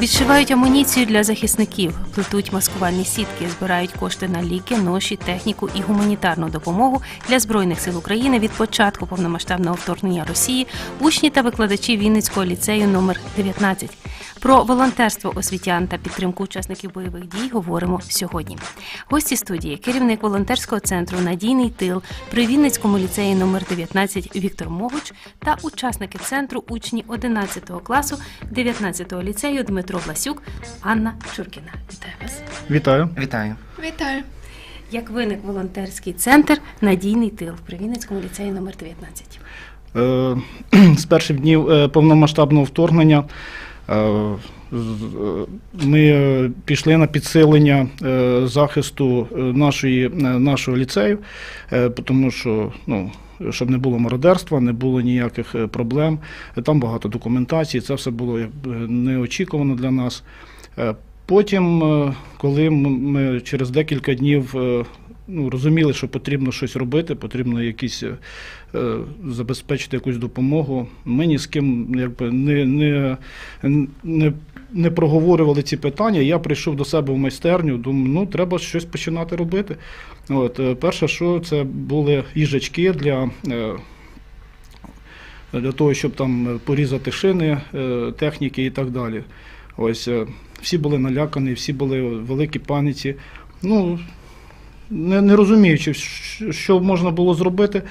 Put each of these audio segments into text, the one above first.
Відшивають амуніцію для захисників, плетуть маскувальні сітки, збирають кошти на ліки, ноші, техніку і гуманітарну допомогу для збройних сил України від початку повномасштабного вторгнення Росії, учні та викладачі Вінницького ліцею номер 19. Про волонтерство освітян та підтримку учасників бойових дій говоримо сьогодні. Гості студії, керівник волонтерського центру Надійний тил при Вінницькому ліцеї номер 19 Віктор Могуч та учасники центру учні 11 класу 19 ліцею Дмитро Власюк, Анна Чуркіна. Вітаю вас. Вітаю. Вітаю. Вітаю. Як виник волонтерський центр Надійний тил при Вінницькому ліцеї номер 19? Е, З перших днів е, повномасштабного вторгнення е, ми пішли на підсилення захисту нашої, нашого ліцею, тому що ну, щоб не було мародерства, не було ніяких е, проблем. Е, Там багато документації, це все було неочікувано для нас. Е, Потім, коли ми через декілька днів ну, розуміли, що потрібно щось робити, потрібно якісь е, забезпечити якусь допомогу. Ми ні з ким якби, не, не, не, не проговорювали ці питання. Я прийшов до себе в майстерню, думаю, ну треба щось починати робити. От, е, перше, що це були їжачки для. е, Для того, щоб там порізати шини е, техніки і так далі. Ось е, всі були налякані, всі були в великій паніці. Ну, не, не розуміючи, що- можна було зробити.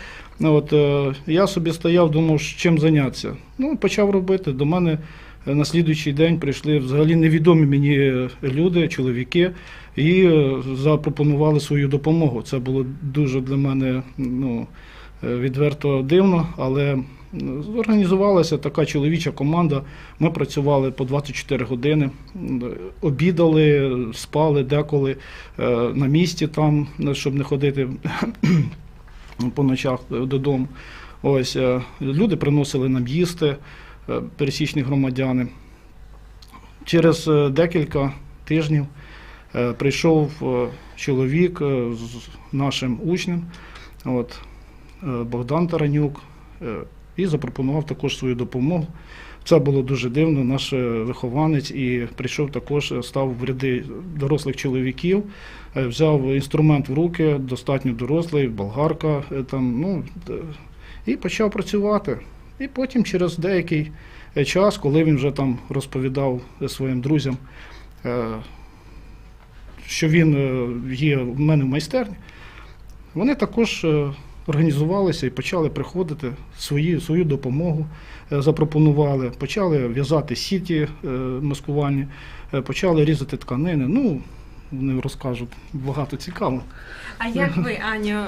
От, е, я собі стояв, думав, чим зайнятися. Ну, почав робити. До мене е, на слідуючий день прийшли взагалі невідомі мені е, люди, чоловіки, і запропонували свою допомогу. Це було дуже для мене ну, відверто дивно, але м, зорганізувалася така чоловіча команда. Ми працювали по 24 години, обідали, спали деколи е, на місці там, щоб не ходити по ночах додому. Ось е, люди приносили нам їсти, е, пересічні громадяни. Через декілька тижнів прийшов чоловік з нашим учнем, от, Богдан Таранюк, і запропонував також свою допомогу. Це було дуже дивно. Наш е, вихованець і прийшов також, е, став в ряди дорослих чоловіків, е, взяв інструмент в руки, достатньо дорослий, болгарка там, ну, і почав працювати. І потім через деякий час, коли він вже там розповідав своїм друзям, що він є в мене в майстерні, вони також організувалися і почали приходити свої, свою допомогу, е, запропонували, почали в'язати сіті е, маскувальні, е, почали різати тканини. Ну, вони розкажуть багато цікавого. А як ви, Аню,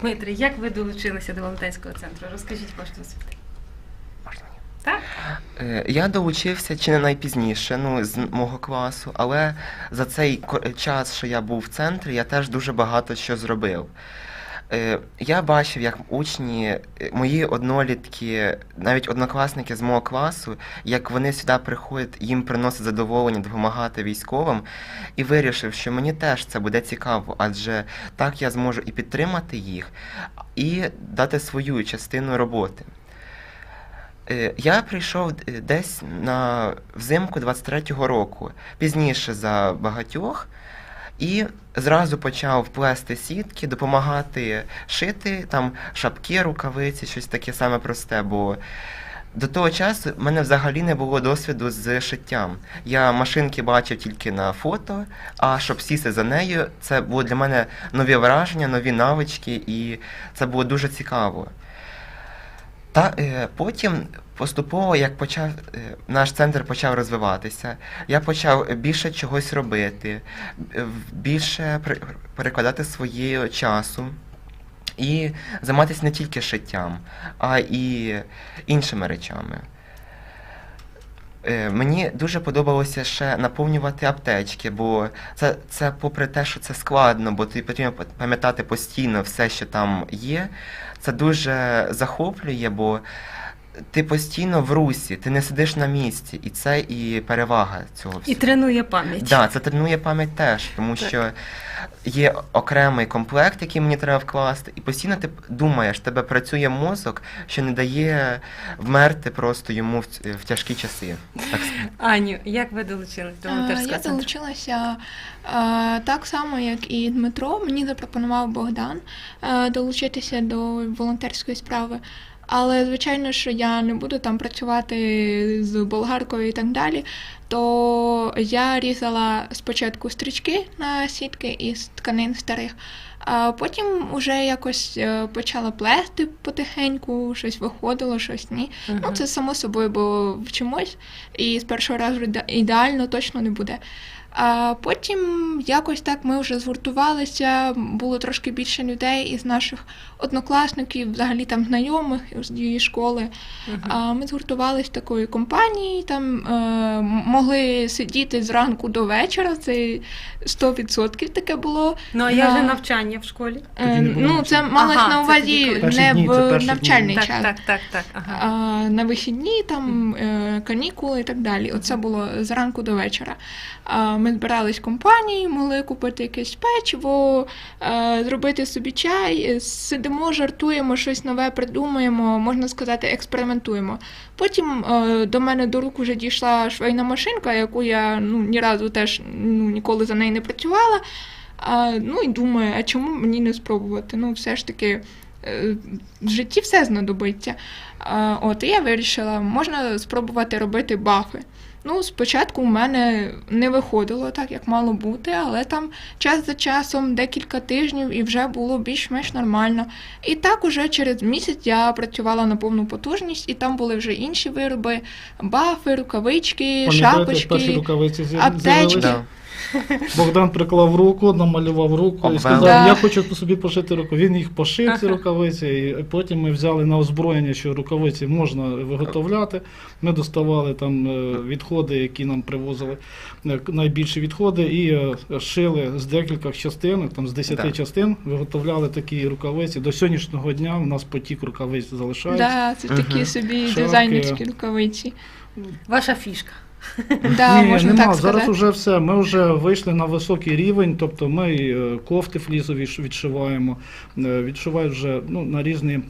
Дмитрий, як ви долучилися до волонтерського центру? Розкажіть ваш досвід. Так? Я долучився чи не найпізніше, ну, з мого класу, але за цей час, що я був в центрі, я теж дуже багато що зробив. Е, Я бачив, як учні, е, мої однолітки, навіть однокласники з мого класу, як вони сюди приходять, їм приносить задоволення допомагати військовим, і вирішив, що мені теж це буде цікаво, адже так я зможу і підтримати їх, і дати свою частину роботи. Е, Я прийшов десь на взимку 23-го року, пізніше за багатьох, і зразу почав плести сітки, допомагати шити там шапки, рукавиці, щось таке саме просте. Бо до того часу в мене взагалі не було досвіду з шиттям. Я машинки бачив тільки на фото, а щоб сісти за нею, це було для мене нові враження, нові навички, і це було дуже цікаво. Та е, потім поступово, як почав е, наш центр почав розвиватися, я почав більше чогось робити, е, більше перекладати своє часу і займатися не тільки шиттям, а і іншими речами. Е, Мені дуже подобалося ще наповнювати аптечки, бо це, це попри те, що це складно, бо тобі потрібно пам'ятати постійно все, що там є. Це дуже захоплює, бо ти постійно в русі, ти не сидиш на місці, і це і перевага цього І тренує пам'ять. Да, це тренує пам'ять теж, тому Так. що є окремий комплект, який мені треба вкласти, і постійно ти думаєш, тебе працює мозок, що не дає вмерти просто йому в, в тяжкі часи. Так Аню, як ви долучились до волонтерського Я долучилася так само, як і Дмитро. Мені запропонував Богдан долучитися до волонтерської справи. Але звичайно, що я не буду там працювати з болгаркою і так далі. То я різала спочатку стрічки на сітки із тканин старих, а потім вже якось е, почала плести потихеньку, щось виходило, щось ні. Ну, це само собою, бо вчимось, і з першого разу ідеально точно не буде. А потім якось так ми вже згуртувалися, було трошки більше людей із наших однокласників, взагалі там знайомих з її школи. А ми згуртувалися такою компанією, там е, могли сидіти зранку до вечора, це 100% таке було. Ну, а я на- вже навчання в школі. Е, ну, це малось Ага, на увазі Перші не дні, в дні. навчальний Так, час. так, так, так. Ага. А, на вихідні, там е, канікули і так далі. Оце було зранку до вечора. А, ми збирались компанією, могли купити якесь печиво, е, зробити собі чай, е, сидимо, жартуємо, щось нове придумуємо, можна сказати, експериментуємо. Потім е, до мене до рук вже дійшла швейна машинка, яку я ну, ні разу теж ну, ніколи за неї не працювала. Ну і думаю, а чому мені не спробувати? Ну, все ж таки. В житті все знадобиться. От і я вирішила, можна спробувати робити бафи. Ну, спочатку в мене не виходило так, як мало бути, але там час за часом, декілька тижнів, і вже було більш-менш нормально. І так уже через місяць я працювала на повну потужність, і там були вже інші вироби: бафи, рукавички, Пам'ятаєте, перші шапочки. рукавиці аптечки. Да. Богдан приклав руку, намалював руку і сказав, я хочу собі пошити руку. Він їх пошив, ці рукавиці, і потім ми взяли на озброєння, що рукавиці можна виготовляти. Ми доставали там е, відходи, які нам привозили, е, найбільші відходи, і е, шили з декількох частинок, там з 10 Да. частин, виготовляли такі рукавиці. До сьогоднішнього дня у нас потік рукавиць залишається. Да, це такі собі Шапки. дизайнерські рукавиці. Ваша фішка. Да, Ні, можна нема. так Зараз вже все. Ми вже вийшли на високий рівень, тобто ми е, кофти флізові відшиваємо, е, відшивають вже ну, на різні.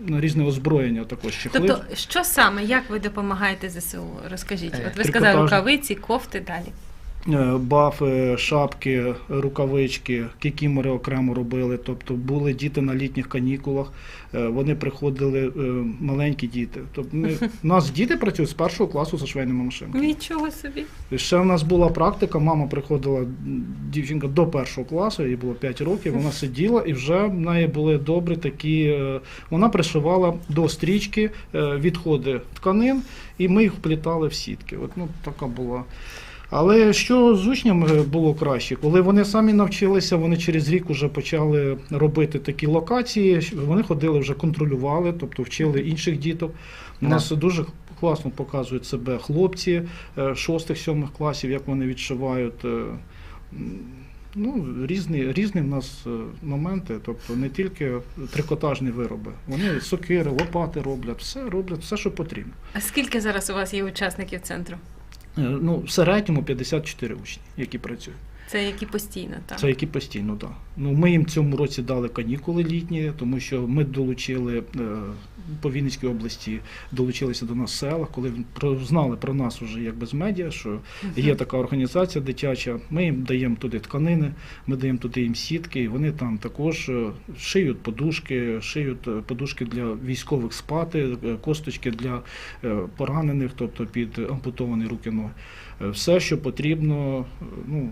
На різне озброєння також чехли. Тобто, що саме, як ви допомагаєте ЗСУ? Розкажіть. Е, От ви сказали рукавиці, кофти далі. Е, Бафи, шапки, рукавички, кікімори окремо робили. Тобто були діти на літніх канікулах, е, вони приходили е, маленькі діти. Тобто ми, у нас діти працюють з першого класу за швейними машинками. Нічого собі. Ще в нас була практика, мама приходила, дівчинка до першого класу, їй було 5 років, вона сиділа і вже в неї були добрі такі. Вона пришивала до стрічки відходи тканин, і ми їх вплітали в сітки. От, ну, така була. Але що з учнями було краще? Коли вони самі навчилися, вони через рік вже почали робити такі локації, вони ходили вже контролювали, тобто вчили інших діток. У Да. нас дуже класно показують себе хлопці е, шостих-сьомих класів, як вони відшивають. е, Ну, різні, різні в нас е, моменти, тобто не тільки трикотажні вироби. Вони сокири, лопати роблять, все роблять, все, що потрібно. А скільки зараз у вас є учасників центру? Е, Ну, в середньому 54 учні, які працюють. Це які постійно, так? Це які постійно, так. Ну, ми їм цьому році дали канікули літні, тому що ми долучили е, по Вінницькій області, долучилися до нас села, коли знали про нас вже якби з медіа, що є така організація дитяча. Ми їм даємо туди тканини, ми даємо туди їм сітки, і вони там також е, шиють подушки, шиють е, подушки для військових спати, косточки для поранених, тобто під ампутовані руки ноги. Все, що потрібно, ну.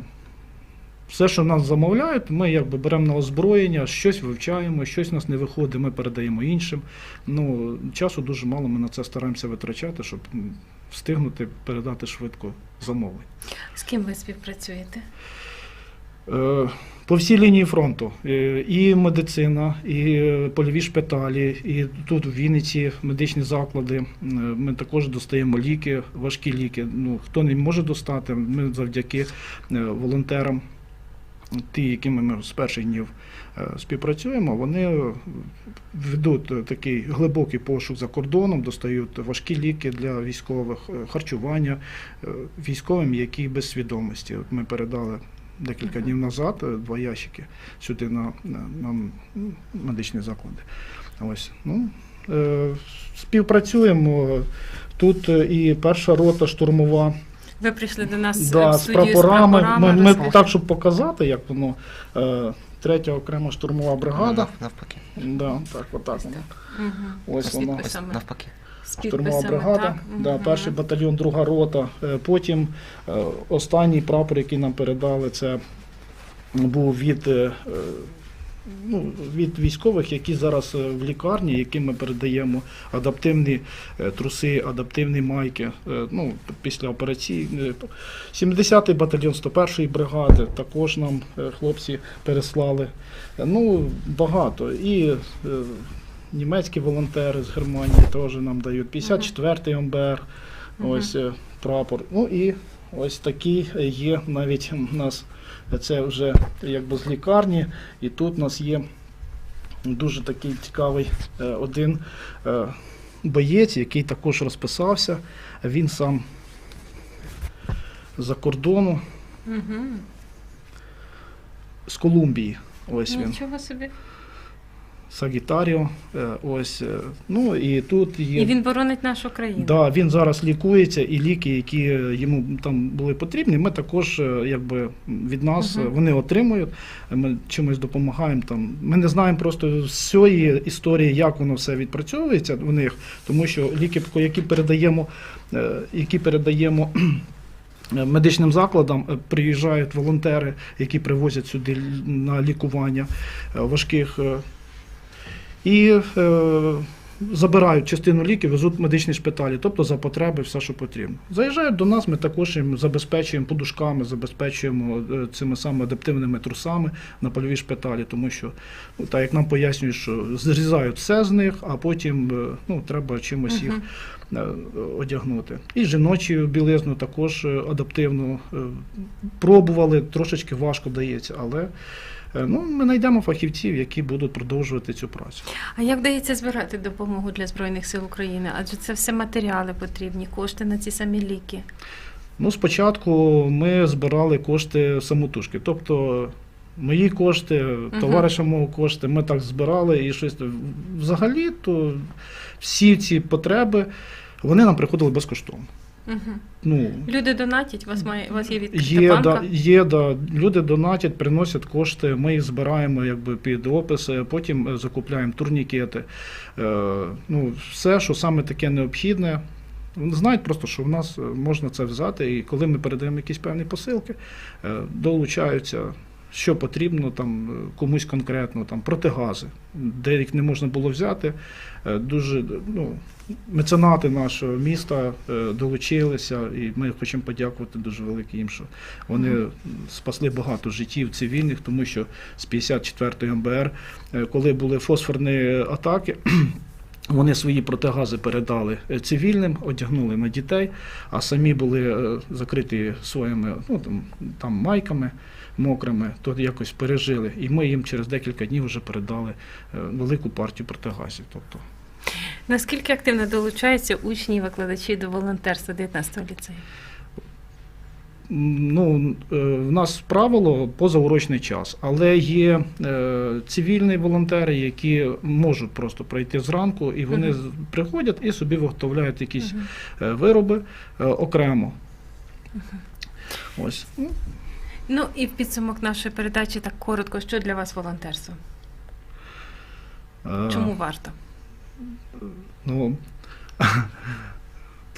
Все, що нас замовляють, ми якби беремо на озброєння, щось вивчаємо, щось у нас не виходить, ми передаємо іншим. Ну, часу дуже мало, ми на це стараємося витрачати, щоб встигнути передати швидко замовлення. З ким ви співпрацюєте? Е, По всій лінії фронту Е, і медицина, і е, польові шпиталі, і тут в Вінниці медичні заклади. Ми також достаємо ліки, важкі ліки. Ну хто не може достати, ми завдяки волонтерам. Ті, якими ми з перших днів е, співпрацюємо, вони ведуть такий глибокий пошук за кордоном, достають важкі ліки для військових, е, харчування е, військовим, які без свідомості. От ми передали декілька днів назад два ящики сюди на, на, на медичні заклади. Ось, ну, співпрацюємо. Тут і перша рота штурмова Ви прийшли до нас да, в з прапорами. з прапорами. Ми, ми так, щоб показати, як воно. Е, третя окрема штурмова бригада. Нав- навпаки. Да, так, отак воно. Мгм. Ось. Ось навпаки. Штурмова бригада. так? Да, перший батальйон, друга рота. Е, Потім е, останній прапор, який нам передали, це був від, е, е, ну, від військових, які зараз е, в лікарні, яким ми передаємо адаптивні е, труси, адаптивні майки. е, Ну, після операції. 70-й батальйон 101-ї бригади також нам хлопці переслали. Ну, багато. І німецькі волонтери з Германії теж нам дають. 54-й МБР, ось прапор. Ну і ось такий є навіть у нас це вже якби з лікарні, і тут у нас є дуже такий цікавий е, один е, боєць, який також розписався. Він сам за кордону Мгм. з Колумбії. Ось він. Нічого собі. Сагітаріо. е, Ось. е, Ну і тут є. І він боронить нашу країну. Да, він зараз лікується, і ліки, які йому там були потрібні, ми також е, якби від нас е, вони отримують. Ми чимось допомагаємо там. Ми не знаємо просто всієї історії, як воно все відпрацьовується у них, тому що ліки, які передаємо, які передаємо. Медичним закладам приїжджають волонтери, які привозять сюди на лікування важких і е, забирають частину ліків, везуть в медичні шпиталі, тобто за потреби все, що потрібно. Заїжджають до нас, ми також їм забезпечуємо подушками, забезпечуємо е, цими самими адаптивними трусами на польові шпиталі, тому що, ну, так як нам пояснюють, що зрізають все з них, а потім е, ну, треба чимось їх одягнути. І жіночу білизну також адаптивно пробували, трошечки важко дається, але ну, ми знайдемо фахівців, які будуть продовжувати цю працю. А як вдається збирати допомогу для Збройних сил України? Адже це все матеріали потрібні, кошти на ці самі ліки. Ну, спочатку ми збирали кошти самотужки. Тобто мої кошти, товариша мого кошти, ми так збирали і щось. Взагалі, то всі ці потреби вони нам приходили безкоштовно. Угу. Ну, Люди донатять, у вас має у вас є відкрита Є, банка. да, є, да. Люди донатять, приносять кошти, ми їх збираємо якби, під описи, потім е, закупляємо турнікети. Е, ну, все, що саме таке необхідне. Вони знають просто, що в нас е, можна це взяти, і коли ми передаємо якісь певні посилки, е, долучаються, що потрібно там е, комусь конкретно, там протигази, де їх не можна було взяти. Е, Дуже ну, меценати нашого міста е, долучилися, і ми хочемо подякувати дуже велике їм, що вони спасли багато життів цивільних, тому що з 54-ї МБР, коли були фосфорні атаки. Вони свої протигази передали цивільним, одягнули на дітей, а самі були закриті своїми ну, там, там майками мокрими, то якось пережили. І ми їм через декілька днів вже передали е, велику партію протигазів. Тобто, Наскільки активно долучаються учні і викладачі до волонтерства 19-го ліцею? Ну, е, в нас правило позаурочний час, але є е, цивільні волонтери, які можуть просто прийти зранку, і вони з- приходять і собі виготовляють якісь е, вироби окремо. Ось. Ну, і в підсумок нашої передачі так коротко, що для вас волонтерство? е, Чому варто? Ну,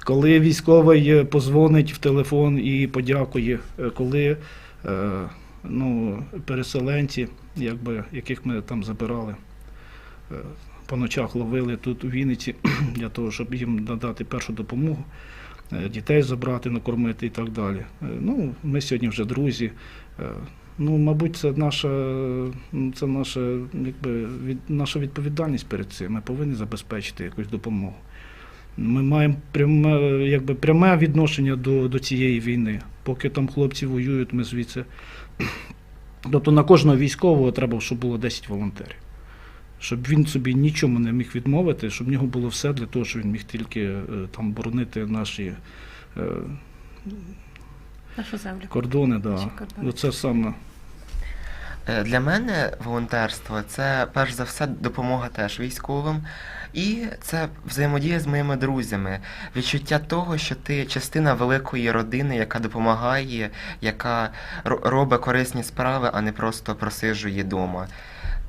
коли військовий е, позвонить в телефон і подякує, е, коли ну, переселенці, якби, яких ми там забирали, по ночах ловили тут у Вінниці для того, щоб їм надати першу допомогу, дітей забрати, накормити і так далі. Е, Ну, ми сьогодні вже друзі. Е, Ну, мабуть, це наша, це наша, якби, від, наша відповідальність перед цим. Ми повинні забезпечити якусь допомогу. Ми маємо пряме, якби, пряме відношення до, до цієї війни. Поки там хлопці воюють, ми звідси Тобто на кожного військового треба, щоб було 10 волонтерів. Щоб він собі нічому не міг відмовити, щоб в нього було все для того, щоб він міг тільки е, там боронити наші е, Нашу землю. кордони. Да. Наші кордони. Оце саме. Е, Для мене волонтерство це перш за все допомога теж військовим, і це взаємодія з моїми друзями, відчуття того, що ти частина великої родини, яка допомагає, яка робить корисні справи, а не просто просиджує вдома.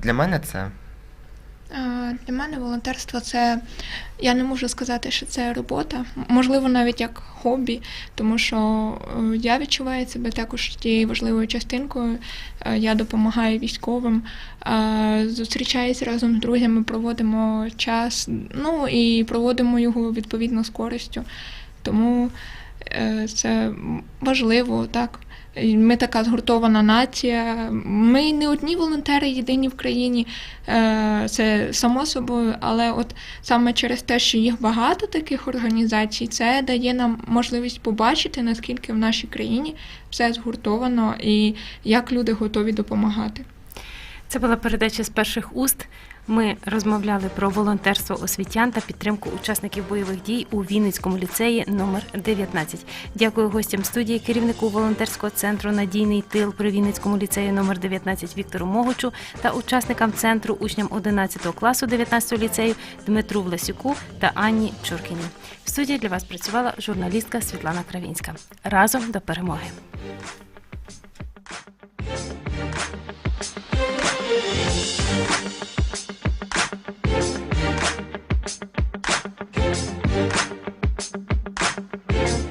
Для мене це. Е, Для мене волонтерство це я не можу сказати, що це робота, можливо, навіть як хобі, тому що е, я відчуваю себе також тією важливою частинкою. Е, Я допомагаю військовим, зустрічаюсь разом з друзями, проводимо час, ну і проводимо його відповідно з користю. Тому це важливо, так. Ми така згуртована нація. Ми не одні волонтери єдині в країні, е, це само собою, але от саме через те, що їх багато таких організацій, це дає нам можливість побачити, наскільки в нашій країні все згуртовано і як люди готові допомагати. Це була передача з перших уст. Ми розмовляли про волонтерство освітян та підтримку учасників бойових дій у Вінницькому ліцеї номер 19. Дякую гостям студії, керівнику волонтерського центру Надійний тил при Вінницькому ліцеї номер 19 Віктору Могучу та учасникам центру учням 11 класу 19 ліцею Дмитру Власюку та Анні Чуркіні. В студії для вас працювала журналістка Світлана Кравінська. Разом до перемоги.